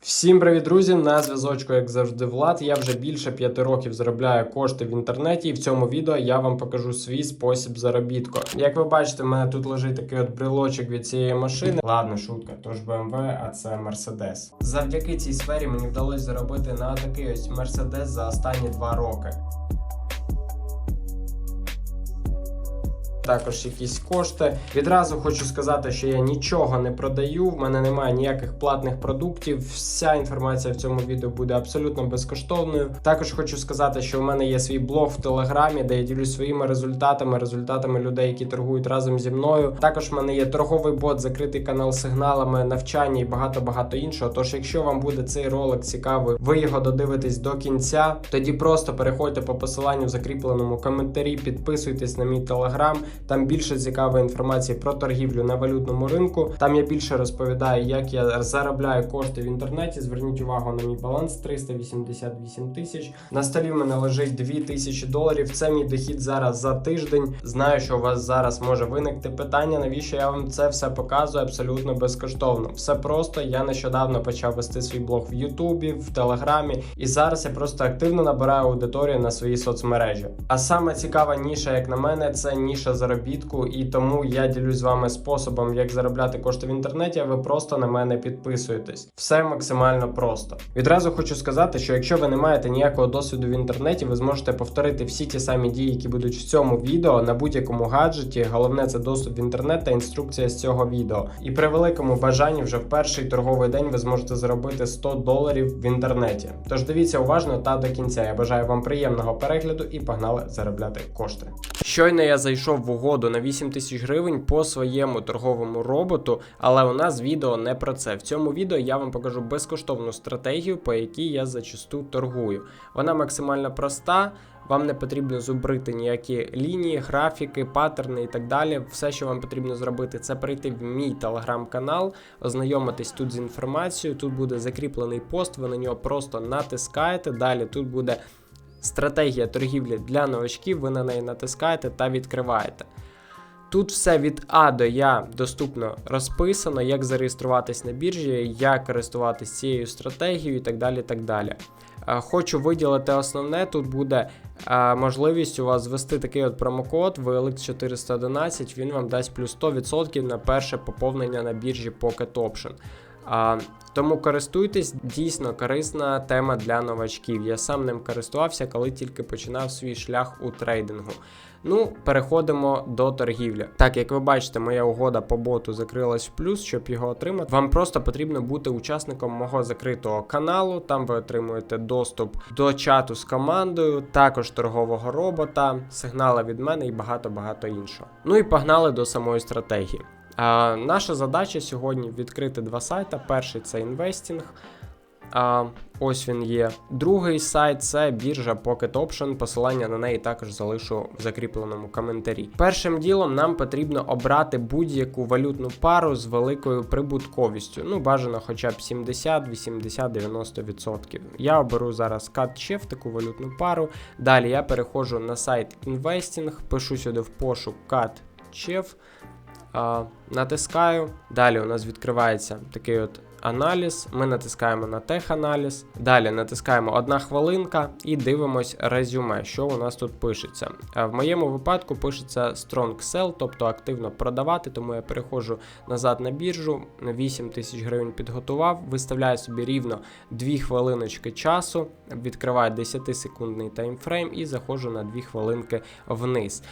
Всім привіт, друзі! На зв'язочку, як завжди, Влад. Я вже більше п'яти років заробляю кошти в інтернеті, і в цьому відео я вам покажу свій спосіб заробітку. Як ви бачите, в мене тут лежить такий от брелочок від цієї машини. Ладно, шутка, то ж BMW, а це Mercedes. Завдяки цій сфері мені вдалося заробити на такий ось Mercedes за останні два роки. Також якісь кошти. Відразу хочу сказати, що я нічого не продаю. В мене немає ніяких платних продуктів. Вся інформація в цьому відео буде абсолютно безкоштовною. Також хочу сказати, що в мене є свій блог в телеграмі, де я ділюсь своїми результатами, результатами людей, які торгують разом зі мною. Також в мене є торговий бот, закритий канал сигналами, навчання і багато багато іншого. Тож, якщо вам буде цей ролик цікавий, ви його додивитесь до кінця. Тоді просто переходьте по посиланню в закріпленому коментарі, підписуйтесь на мій телеграм. Там більше цікавої інформації про торгівлю на валютному ринку. Там я більше розповідаю, як я заробляю кошти в інтернеті. Зверніть увагу на мій баланс 388 тисяч. На столі в мене лежить 2 тисячі доларів. Це мій дохід зараз за тиждень. Знаю, що у вас зараз може виникти питання, навіщо я вам це все показую абсолютно безкоштовно. Все просто. Я нещодавно почав вести свій блог в Ютубі, в Телеграмі, і зараз я просто активно набираю аудиторію на свої соцмережі. А саме цікава ніша, як на мене, це ніша заробітку, і тому я ділюсь з вами способом, як заробляти кошти в інтернеті. а Ви просто на мене підписуєтесь. Все максимально просто. Відразу хочу сказати, що якщо ви не маєте ніякого досвіду в інтернеті, ви зможете повторити всі ті самі дії, які будуть в цьому відео на будь-якому гаджеті. Головне це доступ в інтернет та інструкція з цього відео. І при великому бажанні вже в перший торговий день ви зможете заробити 100 доларів в інтернеті. Тож дивіться уважно та до кінця. Я бажаю вам приємного перегляду і погнали заробляти кошти. Щойно я зайшов в угоду на 8 тисяч гривень по своєму торговому роботу, але у нас відео не про це. В цьому відео я вам покажу безкоштовну стратегію, по якій я зачасту торгую. Вона максимально проста. Вам не потрібно зубрити ніякі лінії, графіки, паттерни і так далі. Все, що вам потрібно зробити, це прийти в мій телеграм-канал, ознайомитись тут з інформацією. Тут буде закріплений пост, ви на нього просто натискаєте. Далі тут буде стратегія торгівлі для новачків, ви на неї натискаєте та відкриваєте. Тут все від А до Я доступно розписано, як зареєструватись на біржі, як користуватись цією стратегією і так далі. так далі. Е, Хочу виділити основне, тут буде е, можливість у вас ввести такий от промокод VLX411, він вам дасть плюс 100% на перше поповнення на біржі Pocket Option. Тому користуйтесь, дійсно корисна тема для новачків. Я сам ним користувався, коли тільки починав свій шлях у трейдингу. Ну, переходимо до торгівлі. Так, як ви бачите, моя угода по боту закрилась в плюс, щоб його отримати. Вам просто потрібно бути учасником мого закритого каналу. Там ви отримуєте доступ до чату з командою, також торгового робота, сигнали від мене і багато-багато іншого. Ну і погнали до самої стратегії. А, наша задача сьогодні відкрити два сайти. Перший це інвестінг. А, ось він є. Другий сайт це біржа Pocket Option. Посилання на неї також залишу в закріпленому коментарі. Першим ділом нам потрібно обрати будь-яку валютну пару з великою прибутковістю. Ну, бажано хоча б 70, 80, 90%. Я оберу зараз CAT-CHEF, таку валютну пару. Далі я переходжу на сайт Investing, пишу сюди в пошук CAT-CHEF. Натискаю. Далі у нас відкривається такий от аналіз. Ми натискаємо на теханаліз. Далі натискаємо одна хвилинка і дивимось резюме, що у нас тут пишеться. В моєму випадку пишеться Strong Sell, тобто активно продавати, тому я переходжу назад на біржу. 8 тисяч гривень підготував, виставляю собі рівно 2 хвилиночки часу, відкриваю 10-секундний таймфрейм і заходжу на 2 хвилинки вниз.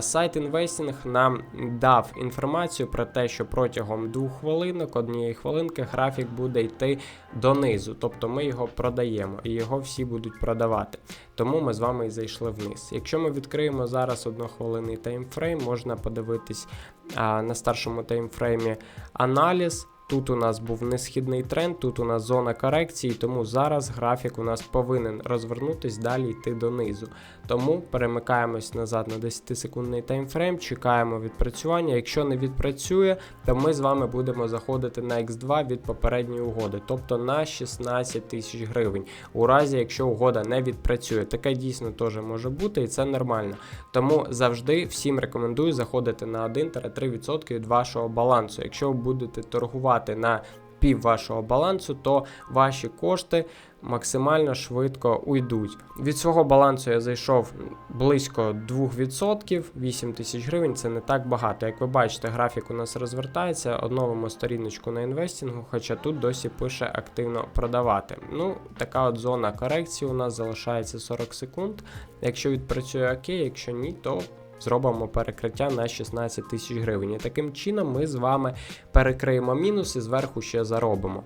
Сайт інвестінг нам дав інформацію про те, що протягом 2 хвилинок, однієї хвилинки, графік буде йти донизу. Тобто ми його продаємо і його всі будуть продавати. Тому ми з вами і зайшли вниз. Якщо ми відкриємо зараз однохвилинний таймфрейм, можна подивитись а, на старшому таймфреймі аналіз. Тут у нас був несхідний тренд, тут у нас зона корекції, тому зараз графік у нас повинен розвернутись, далі йти донизу. Тому перемикаємось назад на 10-секундний таймфрейм, чекаємо відпрацювання. Якщо не відпрацює, то ми з вами будемо заходити на X2 від попередньої угоди, тобто на 16 тисяч гривень. У разі, якщо угода не відпрацює, таке дійсно теж може бути, і це нормально. Тому завжди всім рекомендую заходити на 1-3% від вашого балансу. Якщо ви будете торгувати на пів вашого балансу, то ваші кошти максимально швидко уйдуть. Від свого балансу я зайшов близько 2%, 8 тисяч гривень це не так багато. Як ви бачите, графік у нас розвертається, оновимо сторіночку на інвестингу, хоча тут досі пише активно продавати. Ну, така от зона корекції у нас залишається 40 секунд. Якщо відпрацює окей, якщо ні, то зробимо перекриття на 16 тисяч гривень. І таким чином ми з вами перекриємо мінус і зверху ще заробимо.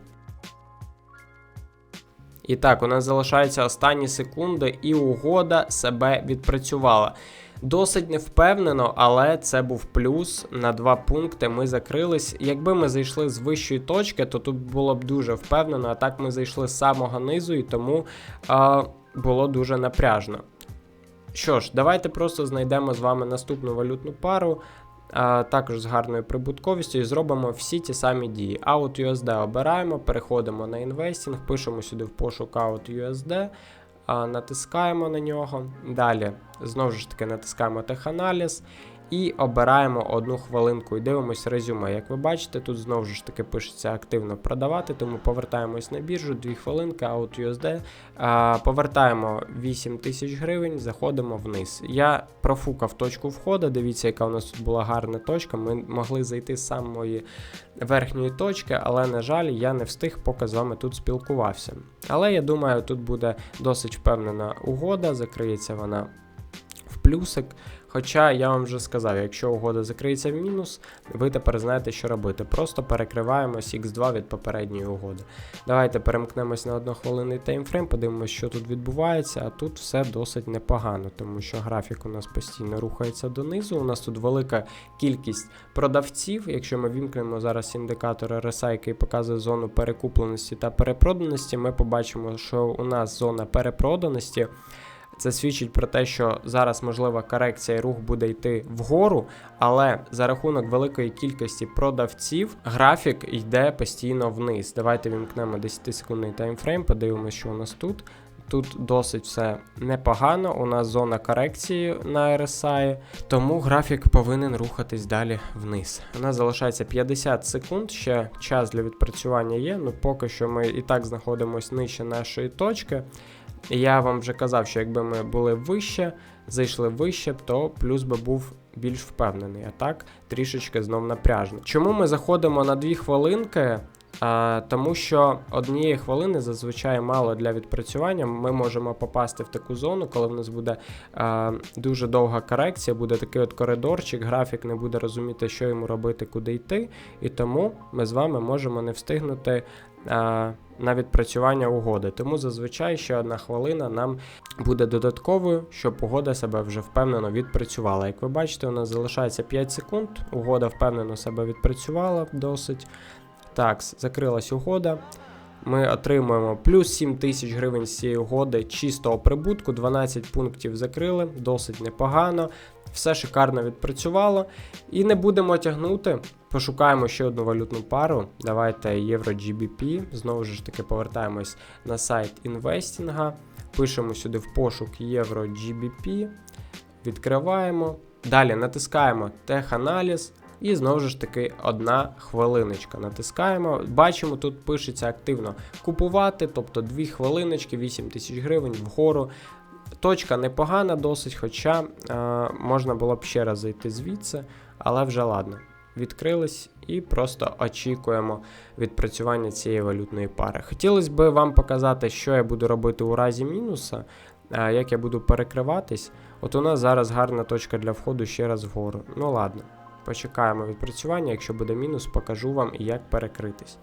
І так, у нас залишаються останні секунди, і угода себе відпрацювала. Досить невпевнено, але це був плюс. На два пункти ми закрились. Якби ми зайшли з вищої точки, то тут було б дуже впевнено. А так ми зайшли з самого низу, і тому а, було дуже напряжно. Що ж, давайте просто знайдемо з вами наступну валютну пару, а, також з гарною прибутковістю, і зробимо всі ті самі дії. Out USD обираємо, переходимо на інвестінг, пишемо сюди в пошук Out USD, а, натискаємо на нього. Далі, знову ж таки, натискаємо теханаліз. І обираємо одну хвилинку і дивимося резюме. Як ви бачите, тут знову ж таки пишеться активно продавати, тому повертаємось на біржу, 2 хвилинки, Out USD, повертаємо 8 тисяч гривень, заходимо вниз. Я профукав точку входу. Дивіться, яка у нас тут була гарна точка. Ми могли зайти з самої верхньої точки, але, на жаль, я не встиг, поки з вами тут спілкувався. Але я думаю, тут буде досить впевнена угода, закриється вона в плюсик. Хоча я вам вже сказав, якщо угода закриється в мінус, ви тепер знаєте, що робити. Просто перекриваємось X2 від попередньої угоди. Давайте перемкнемось на однохвилинний таймфрейм, подивимося, що тут відбувається, а тут все досить непогано, тому що графік у нас постійно рухається донизу. У нас тут велика кількість продавців. Якщо ми вімкнемо зараз індикатор RSI, який показує зону перекупленості та перепроданості, ми побачимо, що у нас зона перепроданості. Це свідчить про те, що зараз можлива корекція і рух буде йти вгору, але за рахунок великої кількості продавців графік йде постійно вниз. Давайте вімкнемо 10-секундний таймфрейм, подивимося, що у нас тут. Тут досить все непогано. У нас зона корекції на RSI, тому графік повинен рухатись далі вниз. У нас залишається 50 секунд. Ще час для відпрацювання є. Ну поки що ми і так знаходимося нижче нашої точки. Я вам вже казав, що якби ми були вище, зайшли вище, то плюс би був більш впевнений. А так трішечки знов напряжно. Чому ми заходимо на 2 хвилинки? Тому що однієї хвилини зазвичай мало для відпрацювання. Ми можемо попасти в таку зону, коли в нас буде дуже довга корекція, буде такий от коридорчик, графік не буде розуміти, що йому робити, куди йти. І тому ми з вами можемо не встигнути. На відпрацювання угоди. Тому зазвичай ще одна хвилина нам буде додатковою, щоб угода себе вже впевнено відпрацювала. Як ви бачите, у нас залишається 5 секунд. Угода впевнено себе відпрацювала досить. Так, закрилась угода. Ми отримуємо плюс 7 тисяч гривень з цієї угоди чистого прибутку, 12 пунктів закрили, досить непогано. Все шикарно відпрацювало. І не будемо тягнути. Пошукаємо ще одну валютну пару. Давайте євро GBP. Знову ж таки повертаємось на сайт інвестінга. Пишемо сюди в пошук євро GBP. Відкриваємо. Далі натискаємо теханаліз. І знову ж таки одна хвилиночка. Натискаємо. Бачимо, тут пишеться активно купувати, тобто 2 хвилиночки, 8 тисяч гривень вгору. Точка непогана досить, хоча е, можна було б ще раз зайти звідси, але вже ладно. Відкрились і просто очікуємо відпрацювання цієї валютної пари. Хотілося б вам показати, що я буду робити у разі мінуса, е, як я буду перекриватись. От у нас зараз гарна точка для входу ще раз вгору. Ну ладно, почекаємо відпрацювання. Якщо буде мінус, покажу вам і як перекритись.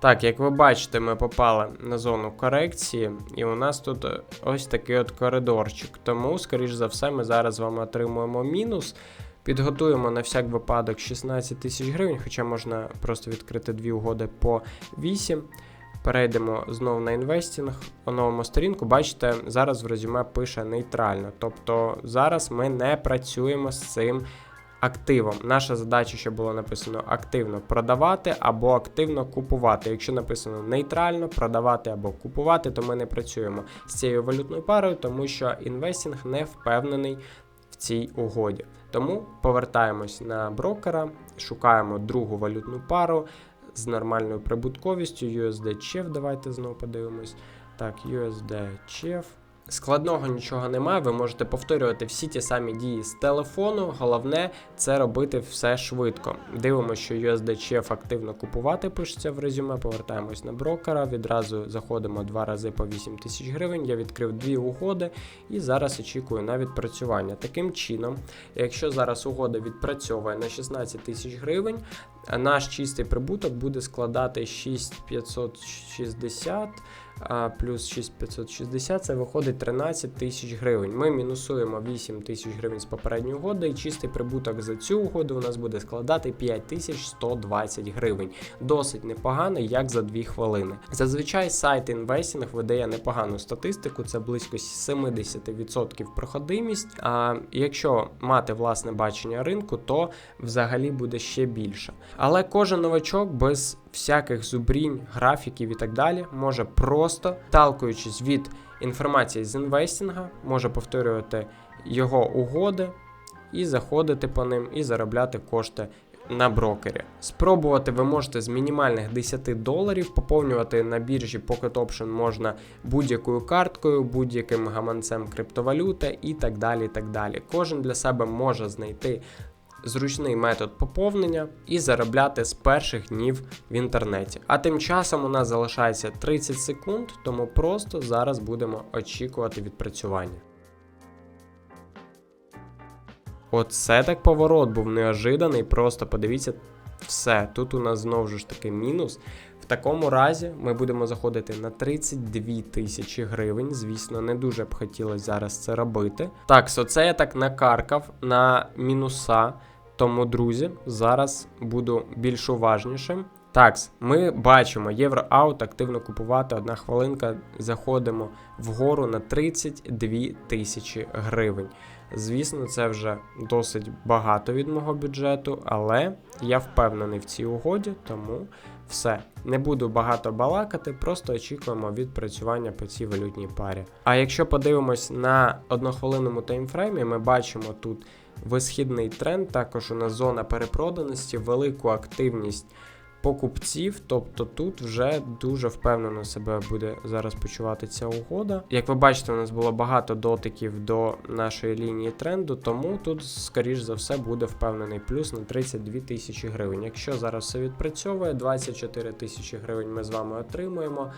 Так, як ви бачите, ми попали на зону корекції, і у нас тут ось такий от коридорчик. Тому, скоріш за все, ми зараз з отримуємо мінус. Підготуємо на всяк випадок 16 тисяч гривень, хоча можна просто відкрити дві угоди по 8. Перейдемо знову на інвестінг, оновимо сторінку. Бачите, зараз в резюме пише нейтрально. Тобто зараз ми не працюємо з цим активом. Наша задача, щоб було написано активно продавати або активно купувати. Якщо написано нейтрально продавати або купувати, то ми не працюємо з цією валютною парою, тому що інвестінг не впевнений в цій угоді. Тому повертаємось на брокера, шукаємо другу валютну пару з нормальною прибутковістю. USD CHF, давайте знову подивимось. Так, USD CHF. Складного нічого немає, ви можете повторювати всі ті самі дії з телефону. Головне це робити все швидко. Дивимося, що USDCF активно купувати пишеться в резюме. Повертаємось на брокера. Відразу заходимо два рази по 8 тисяч гривень. Я відкрив дві угоди і зараз очікую на відпрацювання. Таким чином, якщо зараз угода відпрацьовує на 16 тисяч гривень, наш чистий прибуток буде складати 6560 а, плюс 6560 це виходить 13 тисяч гривень. Ми мінусуємо 8 тисяч гривень з попередньої угоди, і чистий прибуток за цю угоду у нас буде складати 5120 гривень. Досить непогано, як за 2 хвилини. Зазвичай сайт інвестінг видає непогану статистику, це близько 70% проходимість. А якщо мати власне бачення ринку, то взагалі буде ще більше. Але кожен новачок без всяких зубрінь, графіків і так далі може просто талкуючись від інформації з інвестінга, може повторювати його угоди і заходити по ним і заробляти кошти. На брокері. Спробувати ви можете з мінімальних 10 доларів, поповнювати на біржі Pocket Option можна будь-якою карткою, будь-яким гаманцем криптовалюти і так далі. і так далі. Кожен для себе може знайти зручний метод поповнення і заробляти з перших днів в інтернеті. А тим часом у нас залишається 30 секунд, тому просто зараз будемо очікувати відпрацювання. Оце так поворот був неожиданий. Просто подивіться все. Тут у нас знову ж таки мінус. В такому разі ми будемо заходити на 32 тисячі гривень. Звісно, не дуже б хотілося зараз це робити. Так, оце я так накаркав на мінуса. Тому, друзі, зараз буду більш уважнішим. Так, ми бачимо євроаут активно купувати. Одна хвилинка. Заходимо вгору на 32 тисячі гривень. Звісно, це вже досить багато від мого бюджету, але я впевнений в цій угоді, тому все. Не буду багато балакати, просто очікуємо відпрацювання по цій валютній парі. А якщо подивимось на однохвилинному таймфреймі, ми бачимо тут висхідний тренд, також у нас зона перепроданості, велику активність покупців. Тобто тут вже дуже впевнено себе буде зараз почувати ця угода. Як ви бачите, у нас було багато дотиків до нашої лінії тренду, тому тут, скоріш за все, буде впевнений плюс на 32 тисячі гривень. Якщо зараз все відпрацьовує, 24 тисячі гривень ми з вами отримуємо.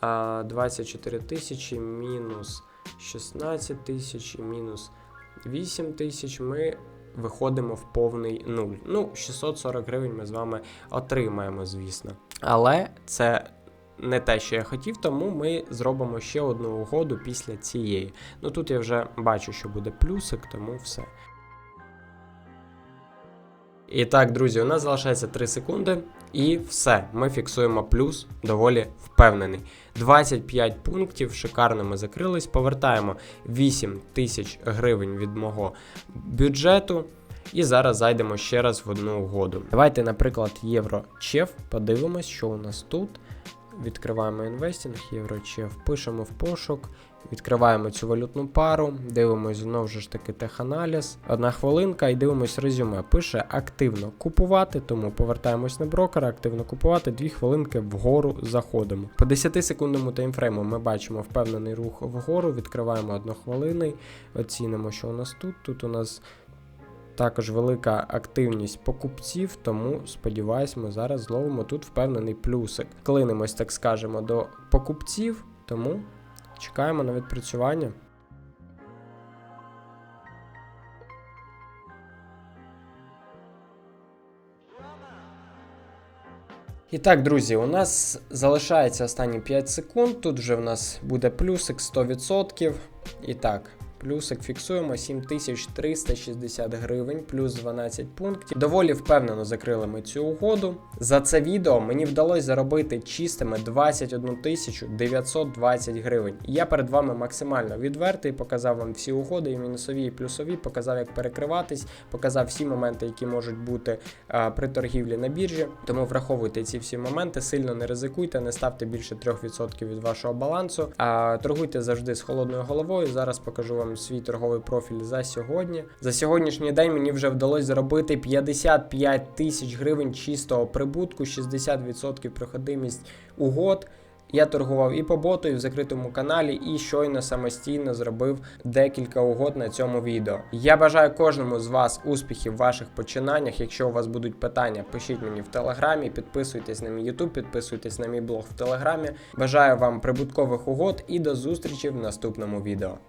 А 24 тисячі мінус 16 тисяч мінус 8 тисяч ми виходимо в повний нуль. Ну, 640 гривень ми з вами отримаємо, звісно. Але це. Не те, що я хотів, тому ми зробимо ще одну угоду після цієї. Ну тут я вже бачу, що буде плюсик, тому все. І так, друзі, у нас залишається 3 секунди, і все. Ми фіксуємо плюс, доволі впевнений. 25 пунктів, шикарно ми закрились. Повертаємо 8 тисяч гривень від мого бюджету. І зараз зайдемо ще раз в одну угоду. Давайте, наприклад, євро-чеф, подивимось, що у нас тут. Відкриваємо інвестинг, євро-чеф, пишемо в пошук. Відкриваємо цю валютну пару, дивимось знову ж таки теханаліз. Одна хвилинка і дивимось резюме. Пише активно купувати, тому повертаємось на брокера, активно купувати, дві хвилинки вгору заходимо. По 10 секундному таймфрейму ми бачимо впевнений рух вгору, відкриваємо однохвилинний, оцінимо, що у нас тут. Тут у нас. Також велика активність покупців, тому сподіваюсь, ми зараз зловимо тут впевнений плюсик. Клинимось, так скажемо, до покупців, тому Чекаємо на відпрацювання. І так, друзі, у нас залишається останні 5 секунд. Тут вже в нас буде плюсик 100%. І так, Плюсик фіксуємо 7360 гривень, плюс 12 пунктів. Доволі впевнено закрили ми цю угоду. За це відео мені вдалося заробити чистими 21 920 гривень. Я перед вами максимально відвертий, показав вам всі угоди, і мінусові, і плюсові, показав, як перекриватись, показав всі моменти, які можуть бути а, при торгівлі на біржі. Тому враховуйте ці всі моменти, сильно не ризикуйте, не ставте більше 3% від вашого балансу. А торгуйте завжди з холодною головою. Зараз покажу вам свій торговий профіль за сьогодні. За сьогоднішній день мені вже вдалося заробити 55 тисяч гривень чистого прибутку, 60% проходимість угод. Я торгував і по боту, і в закритому каналі, і щойно самостійно зробив декілька угод на цьому відео. Я бажаю кожному з вас успіхів в ваших починаннях. Якщо у вас будуть питання, пишіть мені в телеграмі, підписуйтесь на мій YouTube, підписуйтесь на мій блог в телеграмі. Бажаю вам прибуткових угод і до зустрічі в наступному відео.